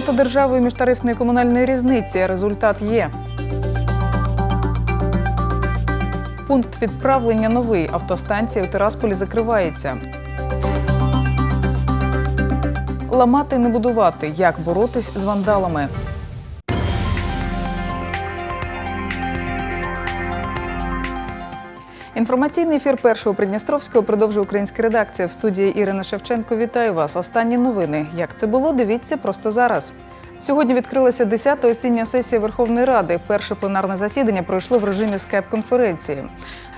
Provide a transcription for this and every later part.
Виплата державою міжтарифної комунальної різниці. Результат є. Пункт відправлення новий. Автостанція у Тирасполі закривається. Ламати не будувати. Як боротись з вандалами. Інформаційний ефір першого Придністровського продовжує українська редакція в студії Ірина Шевченко. Вітаю вас. Останні новини. Як це було? Дивіться просто зараз. Сьогодні відкрилася 10-та осіння сесія Верховної Ради. Перше пленарне засідання пройшло в режимі скайп-конференції.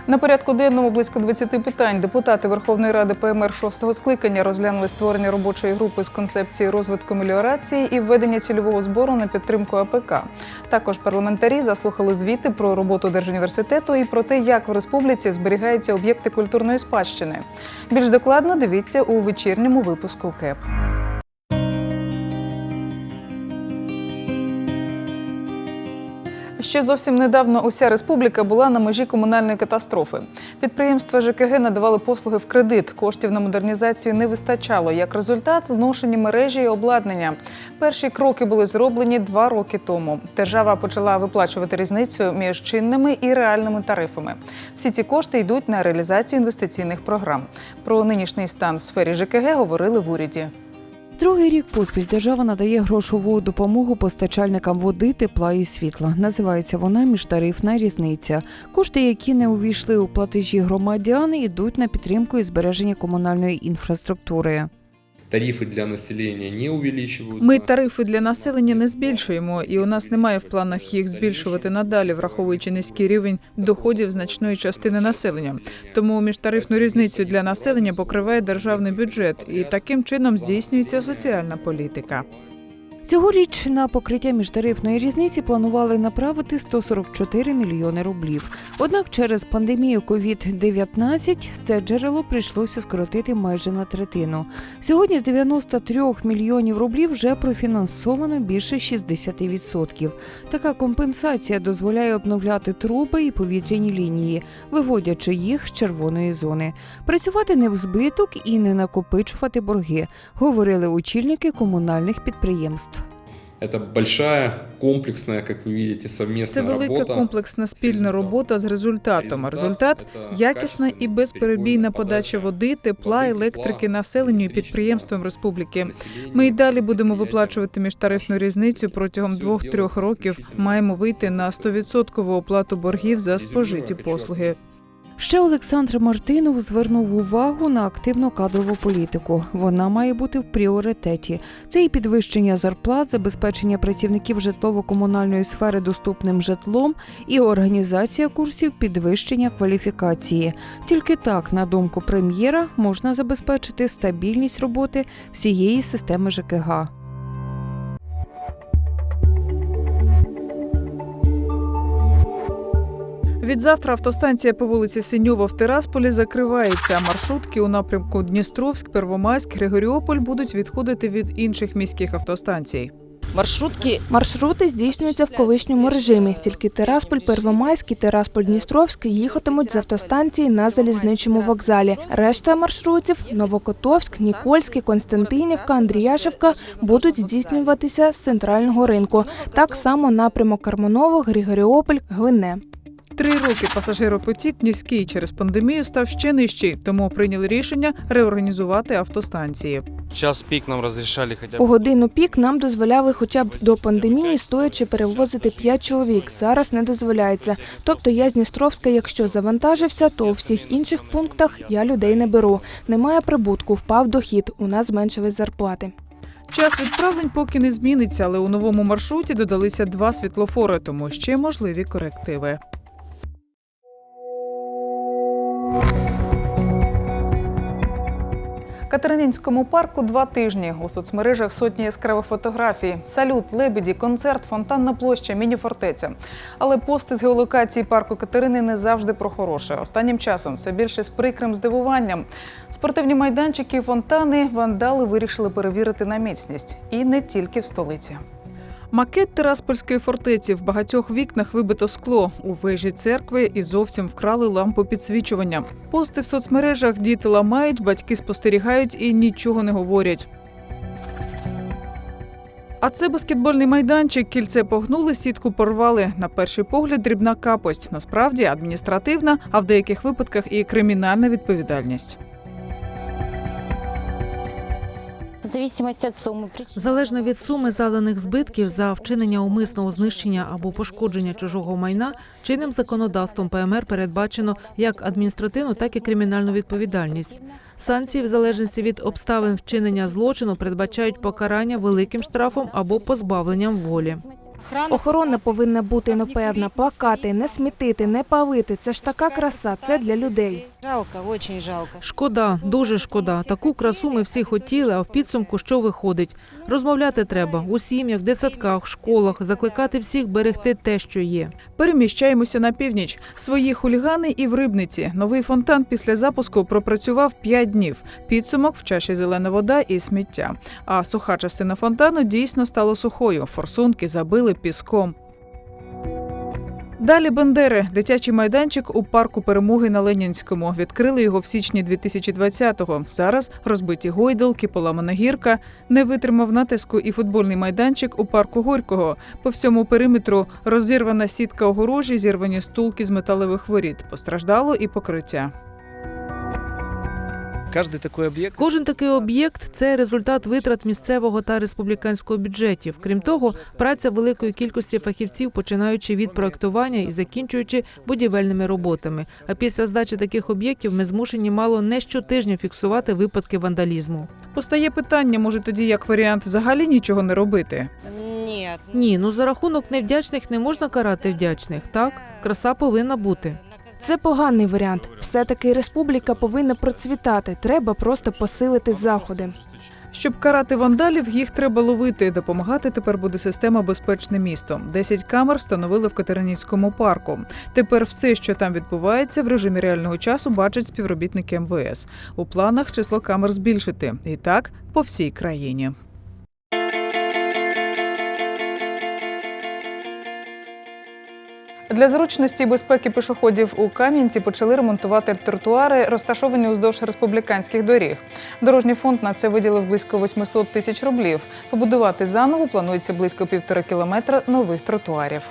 На порядку денному близько 20 питань. Депутати Верховної Ради ПМР 6-го скликання розглянули створення робочої групи з концепції розвитку меліорації і введення цільового збору на підтримку АПК. Також парламентарі заслухали звіти про роботу Держуніверситету і про те, як в республіці зберігаються об'єкти культурної спадщини. Більш докладно дивіться у вечірньому випуску КЕП. Ще зовсім недавно уся республіка була на межі комунальної катастрофи. Підприємства ЖКГ надавали послуги в кредит. Коштів на модернізацію не вистачало. Як результат, зношені мережі і обладнання. Перші кроки були зроблені два роки тому. Держава почала виплачувати різницю між чинними і реальними тарифами. Всі ці кошти йдуть на реалізацію інвестиційних програм. Про нинішній стан в сфері ЖКГ говорили в уряді. Другий рік поспіль держава надає грошову допомогу постачальникам води, тепла і світла. Називається вона міжтарифна різниця. Кошти, які не увійшли у платежі громадян, йдуть на підтримку і збереження комунальної інфраструктури. Тарифи для населення не увеличуються. Ми тарифи для населення не збільшуємо, і у нас немає в планах їх збільшувати надалі, враховуючи низький рівень доходів значної частини населення. Тому міжтарифну різницю для населення покриває державний бюджет, і таким чином здійснюється соціальна політика. Цьогоріч на покриття міжтарифної різниці планували направити 144 мільйони рублів. Однак через пандемію COVID-19 це джерело прийшлося скоротити майже на третину. Сьогодні з 93 мільйонів рублів вже профінансовано більше 60%. Така компенсація дозволяє обновляти труби і повітряні лінії, виводячи їх з червоної зони. Працювати не в збиток і не накопичувати борги, говорили очільники комунальних підприємств. Это большая, комплексная, как вы видите, совместная Це велика работа. комплексна спільна робота з результатом. Результат якісна і безперебійна подача води, тепла, електрики населенню і підприємствам республіки. Ми й далі будемо виплачувати міжтарифну різницю протягом двох-трьох років. Маємо вийти на 100% оплату боргів за спожиті послуги. Ще Олександр Мартинов звернув увагу на активну кадрову політику. Вона має бути в пріоритеті. Це і підвищення зарплат, забезпечення працівників житлово-комунальної сфери доступним житлом і організація курсів підвищення кваліфікації. Тільки так, на думку прем'єра, можна забезпечити стабільність роботи всієї системи ЖКГ. Відзавтра автостанція по вулиці Синьова в Тирасполі закривається. Маршрутки у напрямку Дністровськ, Первомайськ, Григоріополь будуть відходити від інших міських автостанцій. Маршрутки Маршрути здійснюються в колишньому режимі. Тільки Тирасполь, Первомайський, Тирасполь, Дністровський їхатимуть з автостанції на залізничному вокзалі. Решта маршрутів Новокотовськ, Нікольський, Константинівка, Андріяшевка будуть здійснюватися з центрального ринку. Так само напрямок Карманово, Григоріополь, Гвине. Три роки пасажиропотік низький через пандемію став ще нижчий, тому прийняли рішення реорганізувати автостанції. Час пік нам розрішали хоча У годину пік нам дозволяли хоча б до пандемії стоячи перевозити 5 чоловік. Зараз не дозволяється. Тобто я з Дністровська, якщо завантажився, то у всіх інших пунктах я людей не беру. Немає прибутку, впав дохід. У нас зменшились зарплати. Час відправлень поки не зміниться, але у новому маршруті додалися два світлофори, тому ще можливі корективи. Катерининському парку два тижні. У соцмережах сотні яскравих фотографій. Салют, лебеді, концерт, фонтанна площа, міні-фортеця. Але пости з геолокації парку Катерини не завжди про хороше. Останнім часом все більше з прикрим здивуванням. Спортивні майданчики фонтани вандали вирішили перевірити на міцність. І не тільки в столиці. Макет Тираспольської фортеці в багатьох вікнах вибито скло. У вежі церкви і зовсім вкрали лампу підсвічування. Пости в соцмережах діти ламають, батьки спостерігають і нічого не говорять. А це баскетбольний майданчик. Кільце погнули, сітку порвали. На перший погляд дрібна капость. Насправді адміністративна, а в деяких випадках і кримінальна відповідальність. Залежно від суми заданих збитків за вчинення умисного знищення або пошкодження чужого майна, чинним законодавством ПМР передбачено як адміністративну, так і кримінальну відповідальність. Санкції в залежності від обставин вчинення злочину передбачають покарання великим штрафом або позбавленням волі. Охорона повинна бути непевна, плакати, не смітити, не палити. Це ж така краса, це для людей. Жалко, очень жалко. Шкода, дуже шкода. Таку красу ми всі хотіли, а в підсумку що виходить? Розмовляти треба у сім'ях, дитсадках, школах, закликати всіх берегти те, що є. Переміщаємося на північ. Свої хулігани і в рибниці. Новий фонтан після запуску пропрацював 5 днів. Підсумок в чаші зелена вода і сміття. А суха частина фонтану дійсно стала сухою. Форсунки забили піском. Далі Бендери, дитячий майданчик у парку перемоги на Ленінському. Відкрили його в січні 2020-го. Зараз розбиті гойдалки, поламана гірка. Не витримав натиску і футбольний майданчик у парку Горького. По всьому периметру розірвана сітка огорожі, зірвані стулки з металевих воріт. Постраждало і покриття. Каждый такой объект Кожен такий об'єкт це результат витрат місцевого та республіканського бюджетів. Крім того, праця великої кількості фахівців, починаючи від проектування і закінчуючи будівельними роботами. А після здачі таких об'єктів ми змушені мало не щотижня фіксувати випадки вандалізму. Постає питання, може тоді як варіант взагалі нічого не робити. Ні, ну за рахунок невдячних не можна карати вдячних. Так, краса повинна бути. Це поганий варіант. Все-таки республіка повинна процвітати. Треба просто посилити заходи. Щоб карати вандалів, їх треба ловити. Допомагати тепер буде система Безпечне місто. 10 камер встановили в Катериніцькому парку. Тепер все, що там відбувається, в режимі реального часу бачать співробітники МВС. У планах число камер збільшити. І так по всій країні. Для зручності і безпеки пішоходів у Кам'янці почали ремонтувати тротуари, розташовані уздовж республіканських доріг. Дорожній фонд на це виділив близько 800 тисяч рублів. Побудувати заново планується близько півтора кілометра нових тротуарів.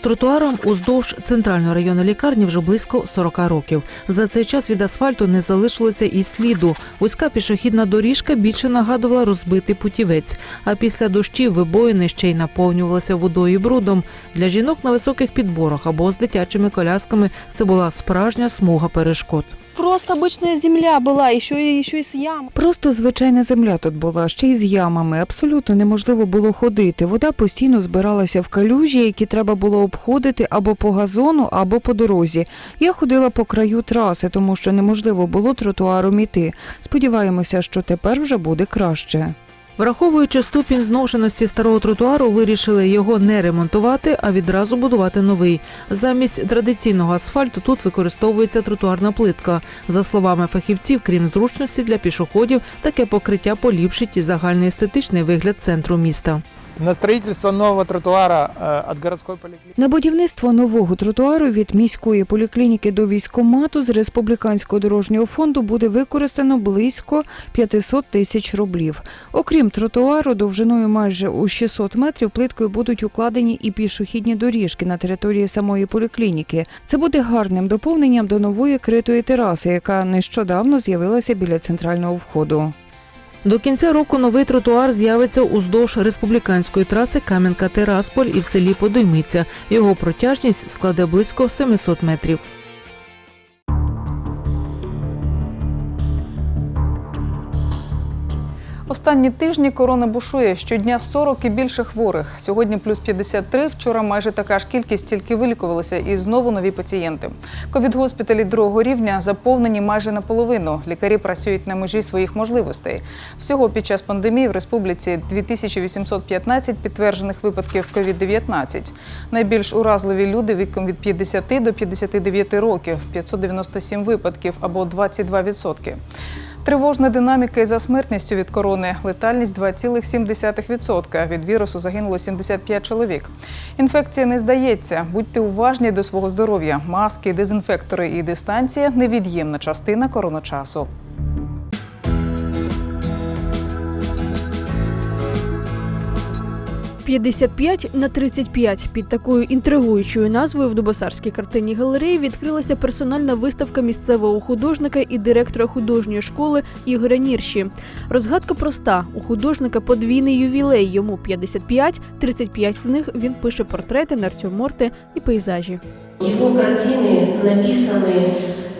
Тротуарам уздовж центрального районної лікарні вже близько 40 років. За цей час від асфальту не залишилося і сліду. Вузька пішохідна доріжка більше нагадувала розбитий путівець. А після дощів вибоїни ще й наповнювалися водою і брудом. Для жінок на високих підборах або з дитячими колясками це була справжня смуга перешкод. Просто обична земля була, і и, еще и з ям. Просто звичайна земля тут була, ще й з ямами. Абсолютно неможливо було ходити. Вода постійно збиралася в калюжі, які треба було обходити або по газону, або по дорозі. Я ходила по краю траси, тому що неможливо було тротуаром іти. Сподіваємося, що тепер вже буде краще. Враховуючи ступінь зношеності старого тротуару, вирішили його не ремонтувати, а відразу будувати новий. Замість традиційного асфальту тут використовується тротуарна плитка. За словами фахівців, крім зручності для пішоходів, таке покриття поліпшить і загальний естетичний вигляд центру міста. На строительство нового тротуара э, от городской поликлиники. На будівництво нового тротуару від міської поліклініки до військомату з республіканського дорожнього фонду буде використано близько 500 тисяч рублів. Окрім тротуару, довжиною майже у 600 метрів плиткою будуть укладені і пішохідні доріжки на території самої поліклініки. Це буде гарним доповненням до нової критої тераси, яка нещодавно з'явилася біля центрального входу. До кінця року новий тротуар з'явиться уздовж республіканської траси Кам'янка-Терасполь і в селі Подоймиця. Його протяжність складе близько 700 метрів. Останні тижні корона бушує щодня 40 і більше хворих. Сьогодні плюс 53, Вчора майже така ж кількість тільки вилікувалися і знову нові пацієнти. Ковід-госпіталі другого рівня заповнені майже наполовину. Лікарі працюють на межі своїх можливостей. Всього під час пандемії в республіці 2815 підтверджених випадків COVID-19. Найбільш уразливі люди віком від 50 до 59 років 597 випадків або 22%. Тривожна динаміка і за смертністю від корони. Летальність 2,7%. Від вірусу загинуло 75 чоловік. Інфекція не здається. Будьте уважні до свого здоров'я. Маски, дезінфектори і дистанція невід'ємна частина короначасу. 55 на 35 під такою інтригуючою назвою в Дубосарській картинній галереї відкрилася персональна виставка місцевого художника і директора художньої школи Ігоря Нірші. Розгадка проста: у художника подвійний ювілей. Йому 55, 35 з них він пише портрети, натюрморти і пейзажі. Его картины написаны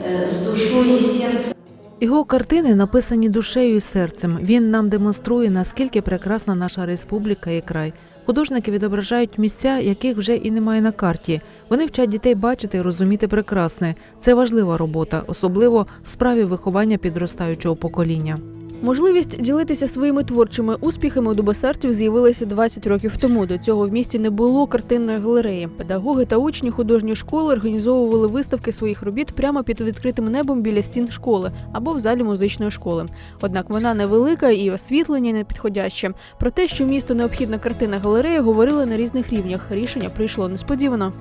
э, с душой и сердцем. Його картини написані душею і серцем. Він нам демонструє, наскільки прекрасна наша республіка і край. Художники відображають місця, яких вже і немає на карті. Вони вчать дітей бачити і розуміти прекрасне. Це важлива робота, особливо в справі виховання підростаючого покоління. Можливість ділитися своїми творчими успіхами у дубосарців з'явилася 20 років тому. До цього в місті не було картинної галереї. Педагоги та учні художньої школи організовували виставки своїх робіт прямо під відкритим небом біля стін школи або в залі музичної школи. Однак вона невелика і освітлення не підходяще. Про те, що місту необхідна картина галерея, говорили на різних рівнях. Рішення прийшло несподівано.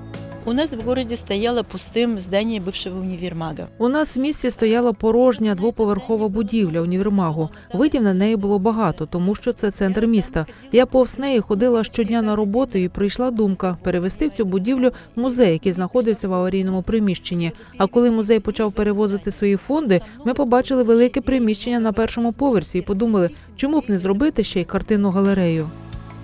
У нас в городе стояло пустым здание бывшего универмага. У нас в місті стояла порожня двоповерхова будівля універмагу. Видів на неї було багато, тому що це центр міста. Я повз неї ходила щодня на роботу і прийшла думка перевести в цю будівлю музей, який знаходився в аварійному приміщенні. А коли музей почав перевозити свої фонди, ми побачили велике приміщення на першому поверсі і подумали, чому б не зробити ще й картинну галерею.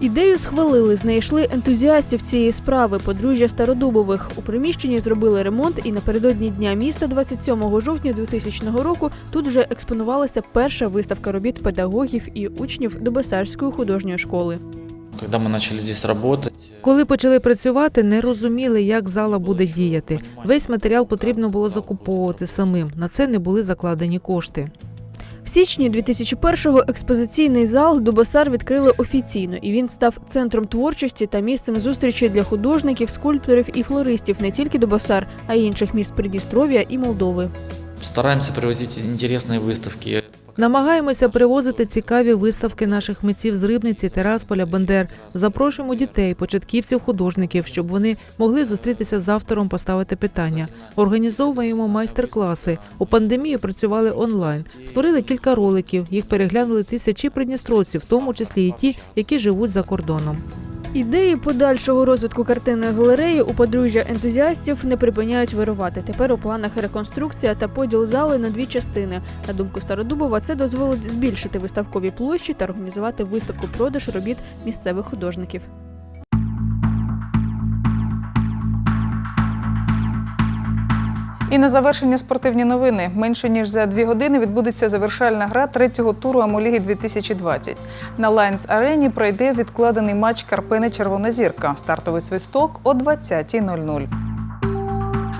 Ідею схвалили, знайшли ентузіастів цієї справи, подружжя Стародубових. У приміщенні зробили ремонт, і напередодні дня міста, 27 жовтня 2000 року, тут вже експонувалася перша виставка робіт педагогів і учнів Дубосарської художньої школи. Когда мы начали здесь работать, Коли почали працювати, не розуміли, як зала буде діяти. Весь матеріал потрібно було закуповувати самим. На це не були закладені кошти. В січні 2001-го експозиційний зал Дубосар відкрили офіційно, і він став центром творчості та місцем зустрічі для художників, скульпторів і флористів не тільки Дубосар, а й інших міст Придністров'я і Молдови. Стараємося привозити цікаві выставки. Намагаємося привозити цікаві виставки наших митців з Рибниці, Терасполя, Бендер. Запрошуємо дітей, початківців, художників, щоб вони могли зустрітися з автором, поставити питання. Організовуємо майстер-класи. У пандемію працювали онлайн. Створили кілька роликів. Їх переглянули тисячі придністровців, в тому числі і ті, які живуть за кордоном. Ідеї подальшого розвитку картинної галереї у подружжя ентузіастів не припиняють вирувати. Тепер у планах реконструкція та поділ зали на дві частини. На думку Стародубова, це дозволить збільшити виставкові площі та організувати виставку продаж робіт місцевих художників. І на завершення спортивні новини. Менше ніж за дві години відбудеться завершальна гра третього туру Амоліги 2020. На Лайнс Арені пройде відкладений матч Карпини Червона зірка. Стартовий свисток о 20.00.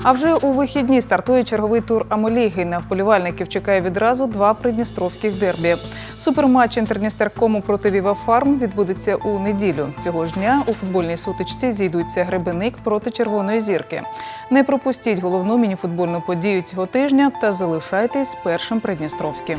А вже у вихідні стартує черговий тур Амоліги. На вболівальників чекає відразу два придністровських дербі. Суперматч Інтерністеркому проти Віва Фарм відбудеться у неділю. Цього ж дня у футбольній сутичці зійдуться Гребеник проти Червоної зірки. Не пропустіть головну мініфутбольну подію цього тижня та залишайтесь першим Придністровським.